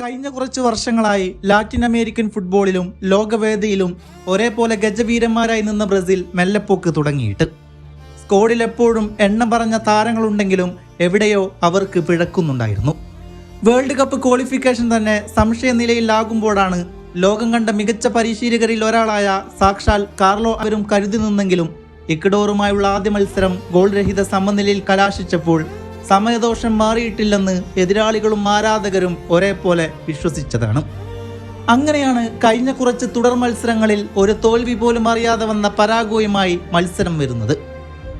കഴിഞ്ഞ കുറച്ച് വർഷങ്ങളായി ലാറ്റിൻ അമേരിക്കൻ ഫുട്ബോളിലും ലോകവേദിയിലും ഒരേപോലെ ഗജവീരന്മാരായി നിന്ന ബ്രസീൽ മെല്ലെപ്പോക്ക് തുടങ്ങിയിട്ട്. സ്കോഡിൽ എപ്പോഴും എണ്ണം പറഞ്ഞ താരങ്ങളുണ്ടെങ്കിലും എവിടെയോ അവർക്ക് പിഴക്കുന്നുണ്ടായിരുന്നു. വേൾഡ് കപ്പ് ക്വാളിഫിക്കേഷൻ തന്നെ സംശയ നിലയിലാകുമ്പോഴാണ് ലോകം കണ്ട മികച്ച പരിശീലകരിൽ ഒരാളായ സാക്ഷാൽ കാർലോ അവരും കരുതി നിന്നെങ്കിലും ഇക്വഡോറുമായുള്ള ആദ്യ മത്സരം ഗോൾ രഹിത സമനിലയിൽ കലാശിച്ചപ്പോൾ സമയദോഷം മാറിയിട്ടില്ലെന്ന് എതിരാളികളും ആരാധകരും ഒരേപോലെ വിശ്വസിച്ചതാണ്. അങ്ങനെയാണ് കഴിഞ്ഞ കുറച്ച് തുടർ മത്സരങ്ങളിൽ ഒരു തോൽവി പോലും അറിയാതെ വന്ന പരാഗോയുമായി മത്സരം വരുന്നത്.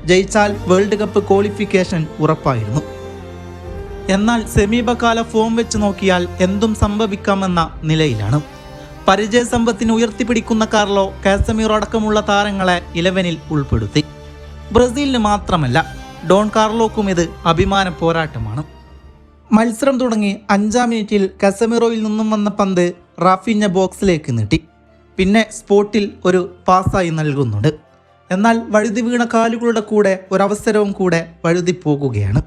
ജയിച്ചാൽ വേൾഡ് കപ്പ് ക്വാളിഫിക്കേഷൻ ഉറപ്പായിരുന്നു. എന്നാൽ സമീപകാല ഫോം വെച്ച് നോക്കിയാൽ എന്തും സംഭവിക്കാമെന്ന നിലയിലാണ്. പരിചയസമ്പത്തിന് ഉയർത്തിപ്പിടിക്കുന്ന കാർലോ കാസമീറോ അടക്കമുള്ള താരങ്ങളെ ഇലവനിൽ ഉൾപ്പെടുത്തി. ബ്രസീലിന് മാത്രമല്ല ഡോൺ കാർലോക്കും ഇത് അഭിമാന പോരാട്ടമാണ്. മത്സരം തുടങ്ങി അഞ്ചാം മിനിറ്റിൽ കസമിറോയിൽ നിന്നും വന്ന പന്ത് റാഫിഞ്ഞ ബോക്സിലേക്ക് നീട്ടി. പിന്നെ സ്പോട്ടിൽ ഒരു പാസ്സായി നൽകുന്നുണ്ട്. എന്നാൽ വഴുതി വീണ കാലുകളുടെ കൂടെ ഒരവസരവും കൂടെ വഴുതി പോകുകയാണ്.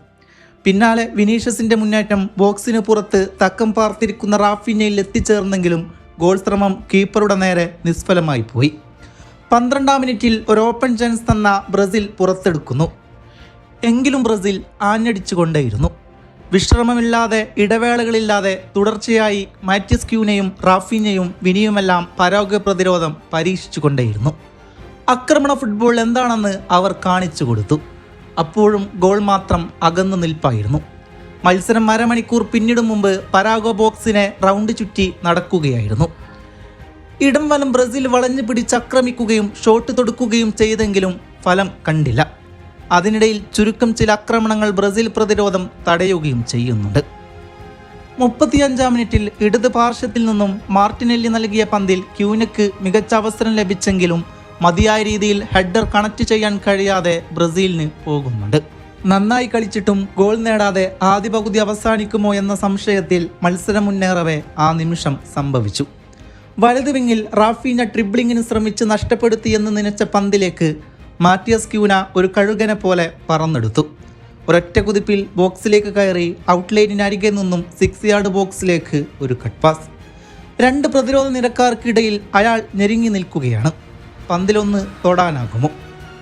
പിന്നാലെ വിനീഷ്യസിന്റെ മുന്നേറ്റം ബോക്സിന് പുറത്ത് തക്കം പാർത്തിരിക്കുന്ന റാഫിഞ്ഞയിൽ എത്തിച്ചേർന്നെങ്കിലും ഗോൾ ശ്രമം കീപ്പറുടെ നേരെ നിസ്ഫലമായി പോയി. പന്ത്രണ്ടാം മിനിറ്റിൽ ഒരു ഓപ്പൺ ചാൻസ് തന്ന ബ്രസീൽ പുറത്തെടുക്കുന്നു. എങ്കിലും ബ്രസീൽ ആഞ്ഞടിച്ചുകൊണ്ടേയിരുന്നു. വിശ്രമമില്ലാതെ ഇടവേളകളില്ലാതെ തുടർച്ചയായി മാറ്റിസ് ക്യൂനെയും റാഫിനെയും വിനിയുമെല്ലാം പരോഗ്യ പ്രതിരോധം പരീക്ഷിച്ചുകൊണ്ടേയിരുന്നു. ആക്രമണ ഫുട്ബോൾ എന്താണെന്ന് അവർ കാണിച്ചു കൊടുത്തു. അപ്പോഴും ഗോൾ മാത്രം അകന്നു നിൽപ്പായിരുന്നു. മത്സരം അരമണിക്കൂർ പിന്നിടും മുമ്പ് പരാഗോ ബോക്സിനെ റൗണ്ട് ചുറ്റി നടക്കുകയായിരുന്നു. ഇടം വലം ബ്രസീൽ വളഞ്ഞു പിടിച്ചക്രമിക്കുകയും ഷോട്ട് തൊടുക്കുകയും ചെയ്തെങ്കിലും ഫലം കണ്ടില്ല. അതിനിടയിൽ ചുരുക്കം ചില ആക്രമണങ്ങൾ ബ്രസീൽ പ്രതിരോധം തടയുകയും ചെയ്യുന്നുണ്ട്. മുപ്പത്തിയഞ്ചാം മിനിറ്റിൽ ഇടത് പാർശ്വത്തിൽ നിന്നും മാർട്ടിനെല്ലി നൽകിയ പന്തിൽ ക്യൂനക്ക് മികച്ച അവസരം ലഭിച്ചെങ്കിലും മതിയായ രീതിയിൽ ഹെഡർ കണക്ട് ചെയ്യാൻ കഴിയാതെ ബ്രസീലിന് പോകുന്നുണ്ട്. നന്നായി കളിച്ചിട്ടും ഗോൾ നേടാതെ ആദ്യ പകുതി അവസാനിക്കുമോ എന്ന സംശയത്തിൽ മത്സരം മുന്നേറവേ ആ നിമിഷം സംഭവിച്ചു. വലതു വിങ്ങിൽ റാഫീന ട്രിബ്ലിങ്ങിന് ശ്രമിച്ച് നഷ്ടപ്പെടുത്തിയെന്ന് നനച്ച പന്തിലേക്ക് മാറ്റിയസ് ക്യൂന ഒരു കഴുകനെ പോലെ പറന്നെടുത്തു. ഒരൊറ്റ കുതിപ്പിൽ ബോക്സിലേക്ക് കയറി ഔട്ട്ലൈനിനരികെ നിന്നും സിക്സ് യാർഡ് ബോക്സിലേക്ക് ഒരു കട്ട് പാസ് രണ്ട് പ്രതിരോധ നിരക്കാർക്കിടയിൽ അയാൾ ഞെരുങ്ങി നിൽക്കുകയാണ്. പന്തിലൊന്ന് തൊടാനാകുമോ?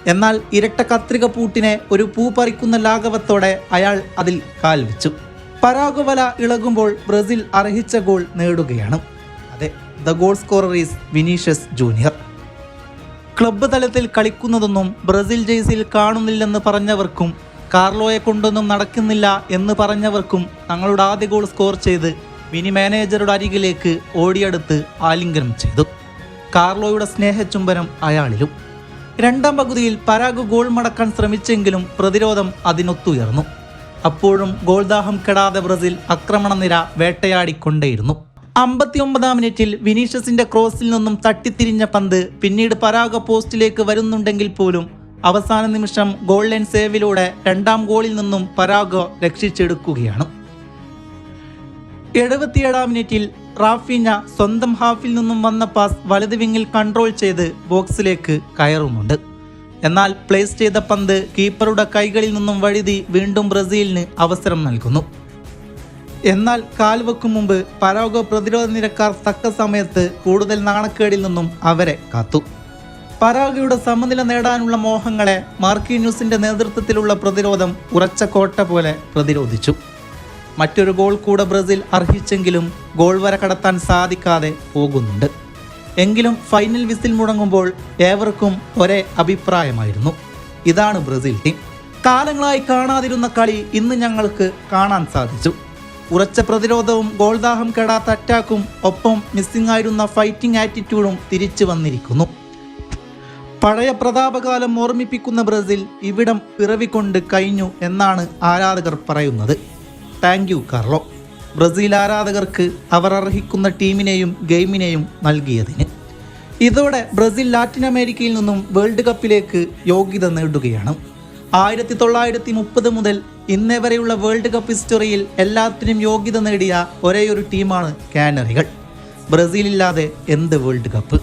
എന്നാൽ ഇരട്ട കത്രിക പൂട്ടിനെ ഒരു പൂ പറിക്കുന്ന ലാഘവത്തോടെ അയാൾ അതിൽ കാൽ വെച്ചു. പരാഗുവല ഇളകുമ്പോൾ ബ്രസീൽ അർഹിച്ച ഗോൾ നേടുകയാണ്. അതെ the goal scorer is Vinicius Junior club തലത്തിൽ കളിക്കുന്നതൊന്നും ബ്രസീൽ ജേഴ്സിയിൽ കാണുന്നില്ലെന്ന് പറഞ്ഞവർക്കും കാർലോയെ കൊണ്ടൊന്നും നടക്കുന്നില്ല എന്ന് പറഞ്ഞവർക്കും തങ്ങളുടെ ആദ്യ ഗോൾ സ്കോർ ചെയ്ത് മിനി മാനേജറുടെ അരികിലേക്ക് ഓടിയെടുത്ത് ആലിംഗനം ചെയ്തു. കാർലോയുടെ സ്നേഹചുംബനം അയാളിലും. രണ്ടാം പകുതിയിൽ പരാഗ് ഗോൾ മടക്കാൻ ശ്രമിച്ചെങ്കിലും പ്രതിരോധം അതിനൊത്തുയർന്നു. അപ്പോഴും ഗോൾദാഹം കെടാതെ ബ്രസീൽ ആക്രമണനിര വേട്ടയാടിക്കൊണ്ടേയിരുന്നു. അമ്പത്തിയൊമ്പതാം മിനിറ്റിൽ വിനീഷ്യസിന്റെ ക്രോസിൽ നിന്നും തട്ടിത്തിരിഞ്ഞ പന്ത് പിന്നീട് പരാഗ പോസ്റ്റിലേക്ക് വരുന്നുണ്ടെങ്കിൽ പോലും അവസാന നിമിഷം ഗോൾ ലൈൻ സേവിലൂടെ രണ്ടാം ഗോളിൽ നിന്നും പരാഗോ രക്ഷിച്ചെടുക്കുകയാണ്. എഴുപത്തിയേഴാം മിനിറ്റിൽ റാഫിന സ്വന്തം ഹാഫിൽ നിന്നും വന്ന പാസ് വലത് വിങ്ങിൽ കൺട്രോൾ ചെയ്ത് ബോക്സിലേക്ക് കയറുന്നുണ്ട്. എന്നാൽ പ്ലേസ് ചെയ്ത പന്ത് കീപ്പറുടെ കൈകളിൽ നിന്നും വഴുതി വീണ്ടും ബ്രസീലിന് അവസരം നൽകുന്നു. എന്നാൽ കാൽവെക്കും മുമ്പ് പരോഗ പ്രതിരോധ നിരക്കാർ തക്ക സമയത്ത് കൂടുതൽ നാണക്കേടിൽ നിന്നും അവരെ കാത്തു. പരാഗയുടെ സമനില നേടാനുള്ള മോഹങ്ങളെ മാർക്കിന്യൂസിന്റെ നേതൃത്വത്തിലുള്ള പ്രതിരോധം ഉറച്ച കോട്ട പോലെ പ്രതിരോധിച്ചു. മറ്റൊരു ഗോൾ കൂടെ ബ്രസീൽ അർഹിച്ചെങ്കിലും ഗോൾ വര കടത്താൻ സാധിക്കാതെ പോകുന്നുണ്ട്. എങ്കിലും ഫൈനൽ വിസിൽ മുടങ്ങുമ്പോൾ ഏവർക്കും ഒരേ അഭിപ്രായമായിരുന്നു. ഇതാണ് ബ്രസീൽ ടീം. കാലങ്ങളായി കാണാതിരുന്ന കളി ഇന്ന് ഞങ്ങൾക്ക് കാണാൻ സാധിച്ചു. ഉറച്ച പ്രതിരോധവും ഗോൾദാഹം കെടാത്ത അറ്റാക്കും ഒപ്പം മിസ്സിംഗ് ആയിരുന്ന ഫൈറ്റിംഗ് ആറ്റിറ്റ്യൂഡും തിരിച്ചു വന്നിരിക്കുന്നു. പഴയ പ്രതാപകാലം ഓർമ്മിപ്പിക്കുന്ന ബ്രസീൽ ഇവിടം പിറവിക്കൊണ്ട് കഴിഞ്ഞു എന്നാണ് ആരാധകർ പറയുന്നത്. Thank you Carlo. ബ്രസീൽ ആരാധകർക്ക് അവർ അർഹിക്കുന്ന ടീമിനെയും ഗെയിമിനെയും നൽകിയതിന്. ഇതോടെ ബ്രസീൽ ലാറ്റിൻ അമേരിക്കയിൽ നിന്നും വേൾഡ് കപ്പിലേക്ക് യോഗ്യത നേടുകയാണ്. ആയിരത്തി തൊള്ളായിരത്തി മുപ്പത് മുതൽ ഇന്നേ വരെയുള്ള വേൾഡ് കപ്പ് ഹിസ്റ്ററിയിൽ എല്ലാത്തിനും യോഗ്യത നേടിയ ഒരേയൊരു ടീമാണ് കാനറികൾ. ബ്രസീലില്ലാതെ എന്ത് വേൾഡ് കപ്പ്?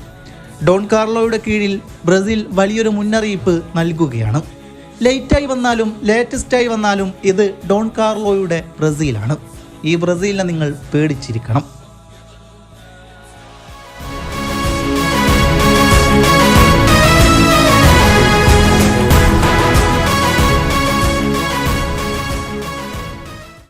ഡോൺ കാർലോയുടെ കീഴിൽ ബ്രസീൽ വലിയൊരു മുന്നറിയിപ്പ് നൽകുകയാണ്. ലേറ്റായി വന്നാലും ലേറ്റസ്റ്റായി വന്നാലും ഇത് ഡോൺ കാർലോയുടെ ബ്രസീലാണ്. ഈ ബ്രസീലിനെ നിങ്ങൾ പേടിച്ചിരിക്കണം.